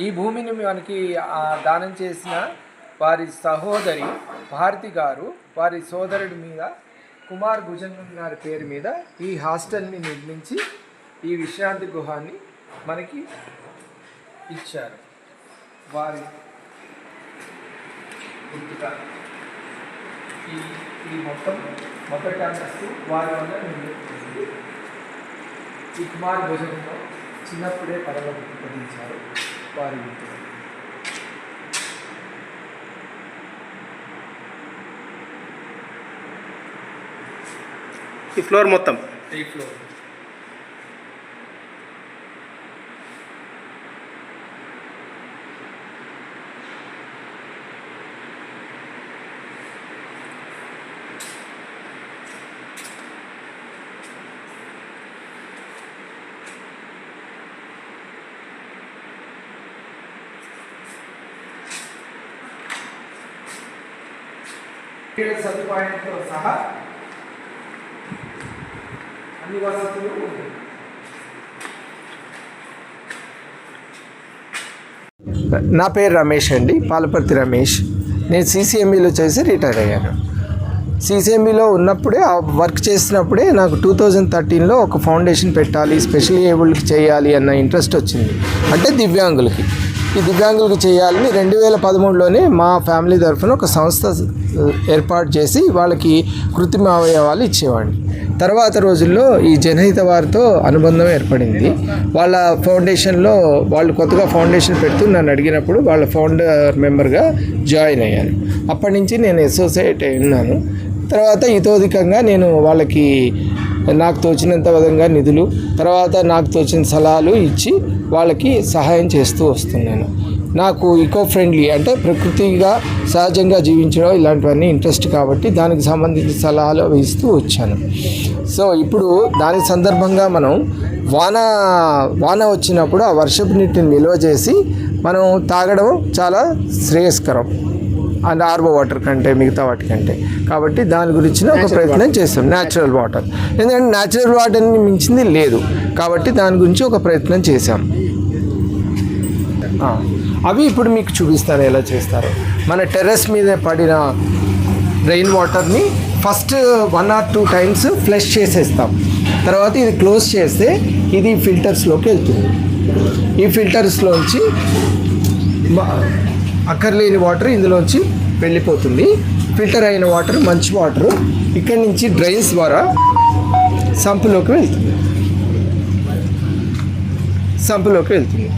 ఈ భూమిని మనకి దానం చేసిన వారి సహోదరి భారతి గారు వారి సోదరుడి మీద కుమార్ భుజంగం గారి పేరు మీద ఈ హాస్టల్ని నిర్మించి ఈ విశ్రాంతి గృహాన్ని మనకి ఇచ్చారు. వారి ఈ ఈ మొత్తం మొదటి అంతస్తు వారి వల్ల నిర్మించింది ఈ కుమార్ భోజనంలో చిన్నప్పుడే పదవించారు వారి ఈ ఫ్లోర్ మొత్తం? ఈ ఫ్లోర్. సదుపాయంతో సహా అన్ని వసతులు నా పేరు రమేష్ అండి పాలపర్తి రమేష్. నేను సీసీఎంఈలో చేసి రిటైర్ అయ్యాను. సీసీఎంఈలో ఉన్నప్పుడే ఆ వర్క్ చేసినప్పుడే నాకు టూ థౌజండ్ థర్టీన్లో ఒక ఫౌండేషన్ పెట్టాలి స్పెషల్ ఏబుల్కి చేయాలి అన్న ఇంట్రెస్ట్ వచ్చింది. అంటే దివ్యాంగులకి. ఈ దివ్యాంగులకు చేయాలని రెండు వేల పదమూడులోనే మా ఫ్యామిలీ తరఫున ఒక సంస్థ ఏర్పాటు చేసి వాళ్ళకి కృత్రిమ అవయవాలు ఇచ్చేవాడిని. తర్వాత రోజుల్లో ఈ జనహిత వారితో అనుబంధం ఏర్పడింది. వాళ్ళ ఫౌండేషన్లో వాళ్ళు కొత్తగా ఫౌండేషన్ పెడుతూ నన్ను అడిగినప్పుడు వాళ్ళ ఫౌండర్ మెంబర్గా జాయిన్ అయ్యాను అప్పటి నుంచి నేను అసోసియేట్ అయి ఉన్నాను. తర్వాత ఇతోధికంగా నేను వాళ్ళకి నాకు తోచినంత విధంగా నిధులు తర్వాత నాకు తోచిన సలహాలు ఇచ్చి వాళ్ళకి సహాయం చేస్తూ వస్తున్నాను. నాకు ఈకో ఫ్రెండ్లీ అంటే ప్రకృతిగా సహజంగా జీవించడం ఇలాంటివన్నీ ఇంట్రెస్ట్ కాబట్టి దానికి సంబంధించిన సలహాలు ఇస్తూ వచ్చాను. సో ఇప్పుడు దాని సందర్భంగా మనం వాన వాన వచ్చినప్పుడు ఆ వర్షపు నీటిని నిల్వ చేసి మనం తాగడం చాలా శ్రేయస్కరం. అండ్ ఆర్వో వాటర్ కంటే మిగతా వాటి కంటే. కాబట్టి దాని గురించి ఒక ప్రయత్నం చేస్తాం. న్యాచురల్ వాటర్ ఎందుకంటే న్యాచురల్ వాటర్ని మించింది లేదు. కాబట్టి దాని గురించి ఒక ప్రయత్నం చేశాం. అవి ఇప్పుడు మీకు చూపిస్తాను ఎలా చేస్తారో. మన టెర్రస్ మీద పడిన రెయిన్ వాటర్ని first one or two times flush చేసేస్తాం. తర్వాత ఇది క్లోజ్ చేస్తే ఇది ఫిల్టర్స్లోకి వెళ్తుంది. ఈ ఫిల్టర్స్లోంచి అక్కర్లేని వాటర్ ఇందులోంచి వెళ్ళిపోతుంది. ఫిల్టర్ అయిన వాటర్ మంచి వాటర్ ఇక్కడి నుంచి డ్రైన్స్ ద్వారా సంపులోకి వెళ్తుంది. సంపులోకి వెళ్తుంది.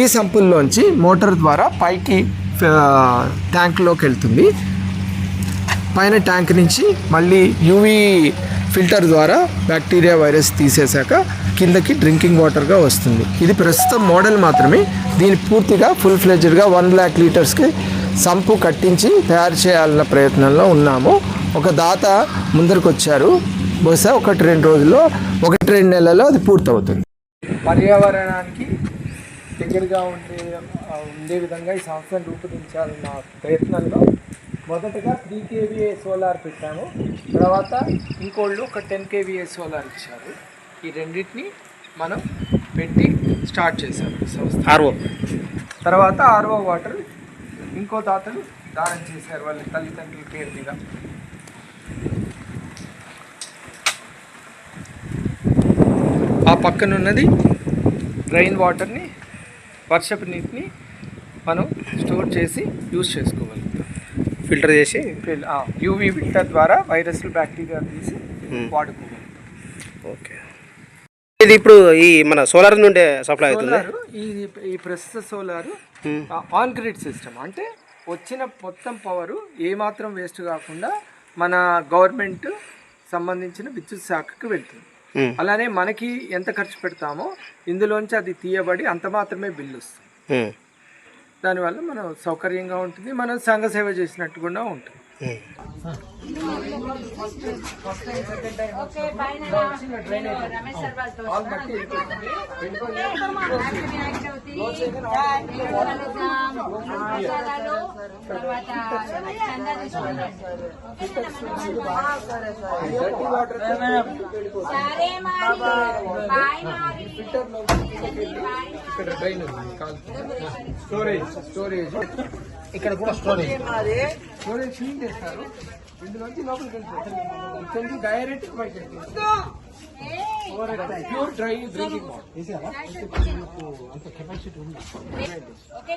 ఈ సంపుల్లోంచి మోటార్ ద్వారా పైకి ట్యాంక్లోకి వెళ్తుంది. పైన ట్యాంక్ నుంచి మళ్ళీ యూవీ ఫిల్టర్ ద్వారా బ్యాక్టీరియా వైరస్ తీసేశాక కిందకి డ్రింకింగ్ వాటర్గా వస్తుంది. ఇది ప్రస్తుతం మోడల్ మాత్రమే. దీని పూర్తిగా ఫుల్ ఫ్లెజ్డ్గా వన్ ల్యాక్ లీటర్స్కి సంపు కట్టించి తయారు చేయాలన్న ప్రయత్నంలో ఉన్నాము. ఒక దాత ముందరికొచ్చారు. బహుశా ఒకటి రెండు రోజుల్లో ఒకటి రెండు నెలల్లో అది పూర్తవుతుంది. పర్యావరణానికి దగ్గరగా ఉండే ఉండే విధంగా ఈ సంస్థను రూపొందించాలన్న ప్రయత్నంలో మొదటగా త్రీ కేవీఏ సోలార్ పెట్టాము. తర్వాత ఇంకోళ్ళు ఒక టెన్ కేవీఏ సోలార్ ఇచ్చారు. ఈ రెండింటిని మనం పెట్టి స్టార్ట్ చేశాము సంస్థ. ఆర్ఓ తర్వాత ఆర్ఓ వాటర్ ఇంకో తాతలు దానం చేశారు వాళ్ళ తల్లిదండ్రుల పేరు మీద. ఆ పక్కన ఉన్నది రైన్ వాటర్ని వర్షపు నీటిని మనం స్టోర్ చేసి యూజ్ చేసుకోగలుగుతాం ఫిల్టర్ చేసి యూవీ ఫిల్టర్ ద్వారా వైరస్లు బ్యాక్టీరియా తీసి Hmm. వాడుకోగలుగుతాం ఓకే. ఇది ఇప్పుడు ఈ మన సోలార్ నుండే సప్లై అవుతుంది. ఈ ఈ ప్రస్తుత సోలారు ఆన్ గ్రిడ్ సిస్టమ్ అంటే వచ్చిన మొత్తం పవర్ ఏమాత్రం వేస్ట్ కాకుండా మన గవర్నమెంట్ సంబంధించిన విద్యుత్ శాఖకి వెళ్తుంది. Hmm. అలానే మనకి ఎంత ఖర్చు పెడతామో ఇందులోంచి అది తీయబడి అంత మాత్రమే బిల్లు వస్తుంది. ఉమ్. దానివల్ల మనం సౌకర్యంగా ఉంటుంది మనం సంఘ సేవ చేసినట్టు కూడా ఉంటుంది. ఓకే పైన స్టోరేజ్ స్టోరేజ్ ఇక్కడ కూడా స్టోరేజ్ స్టోరేజ్ ఫీల్ చేస్తారు. ఇందులోంచి లోపలికి వెళ్తారు ఇక్కడ నుంచి డైరెక్ట్ బయట ఏయ్. Pure dry drinking water okay.